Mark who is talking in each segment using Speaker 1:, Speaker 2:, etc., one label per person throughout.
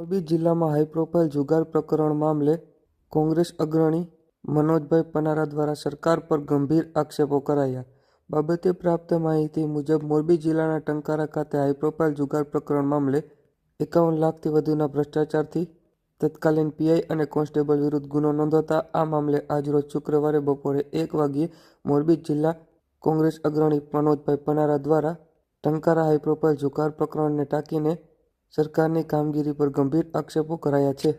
Speaker 1: મોરબી જિલ્લામાં હાઈપ્રોફાઇલ જુગાર પ્રકરણ મામલે કોંગ્રેસ અગ્રણી મનોજભાઈ પનારા દ્વારા સરકાર પર ગંભીર આક્ષેપો કરાયા. બાબતે પ્રાપ્ત માહિતી મુજબ મોરબી જિલ્લાના ટંકારા ખાતે હાઈપ્રોફાઇલ જુગાર પ્રકરણ મામલે એકાવન લાખથી વધુના ભ્રષ્ટાચારથી તત્કાલીન પીઆઈ અને કોન્સ્ટેબલ વિરુદ્ધ ગુનો નોંધાતા આ મામલે આજરોજ શુક્રવારે બપોરે એક વાગ્યે મોરબી જિલ્લા કોંગ્રેસ અગ્રણી મનોજભાઈ પનારા દ્વારા ટંકારા હાઈપ્રોફાઇલ જુગાર પ્રકરણને ટાંકીને સરકારની કામગીરી પર ગંભીર આક્ષેપો કરાયા છે.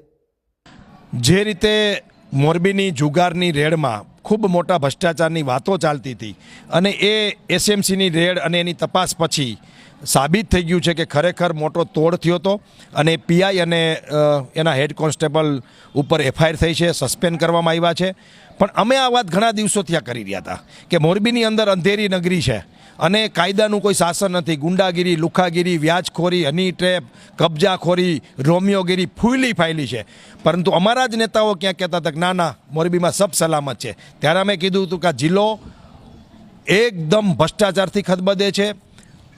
Speaker 2: જે રીતે મોરબીની જુગારની રેડમાં ખૂબ મોટા ભ્રષ્ટાચારની વાતો ચાલતી હતી અને એ એસએમસીની રેડ અને એની તપાસ પછી સાબિત થઈ ગયું છે કે ખરેખર મોટો તોડ થયો હતો અને પીઆઈ અને એના હેડ કોન્સ્ટેબલ ઉપર એફઆઈઆર થઈ છે, સસ્પેન્ડ કરવામાં આવ્યા છે. પણ અમે આ વાત ઘણા દિવસો ત્યાં કરી રહ્યા હતા કે મોરબીની અંદર અંધેરી નગરી છે અને કાયદાનું કોઈ શાસન નથી. ગુંડાગીરી, લુખાગીરી, વ્યાજખોરી હની ટ્રેપ કબજાખોરી, રોમિયોગીરી ફૂલી ફાયલી છે. પરંતુ અમારા જ નેતાઓ ક્યાં કહેતા હતા કે ના ના, મોરબીમાં સબ સલામત છે. ત્યારે અમે કીધું હતું કે જિલ્લો એકદમ ભ્રષ્ટાચારથી ખદબદે છે.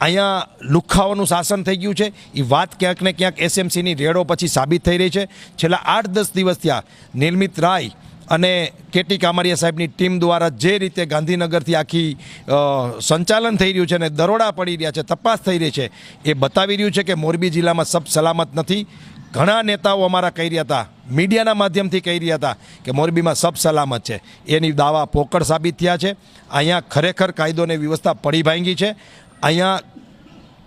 Speaker 2: અહીંયા લુખાઓનું શાસન થઈ ગયું છે. એ વાત ક્યાંક ને ક્યાંક એસએમસીની રેડો પછી સાબિત થઈ રહી છે. છેલ્લા આઠ દસ દિવસ ત્યાં નિર્મિત રાય અને કેટી કામરિયા સાહેબની ટીમ દ્વારા જે રીતે ગાંધીનગરથી આખી સંચાલન થઈ રહ્યું છે અને દરોડા પડી રહ્યા છે, તપાસ થઈ રહી છે, એ બતાવી રહ્યું છે કે મોરબી જિલ્લામાં સબ સલામત નથી. ઘણા નેતાઓ અમારા કહી રહ્યા હતા, મીડિયાના માધ્યમથી કહી રહ્યા હતા કે મોરબીમાં સબ સલામત છે. એની દાવા પોકળ સાબિત થયા છે. અહીંયા ખરેખર કાયદો અને વ્યવસ્થા પડી ભાંગી છે. અહીંયા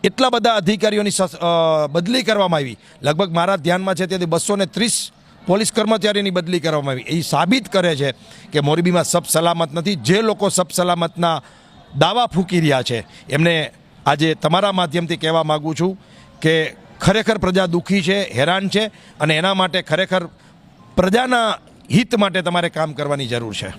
Speaker 2: એટલા બધા અધિકારીઓની બદલી કરવામાં આવી. લગભગ મારા ધ્યાનમાં છે ત્યાંથી બસો ને ત્રીસ પોલીસ કર્મચારીની બદલી કરવામાં આવી. એ સાબિત કરે છે કે મોરબીમાં સબ સલામત નથી. જે લોકો સબ સલામતના દાવા ફૂંકી રહ્યા છે, એમને આજે તમારા માધ્યમથી કહેવા માગું છું કે ખરેખર પ્રજા દુઃખી છે, હેરાન છે અને એના માટે ખરેખર પ્રજાના હિત માટે તમારે કામ કરવાની જરૂર છે.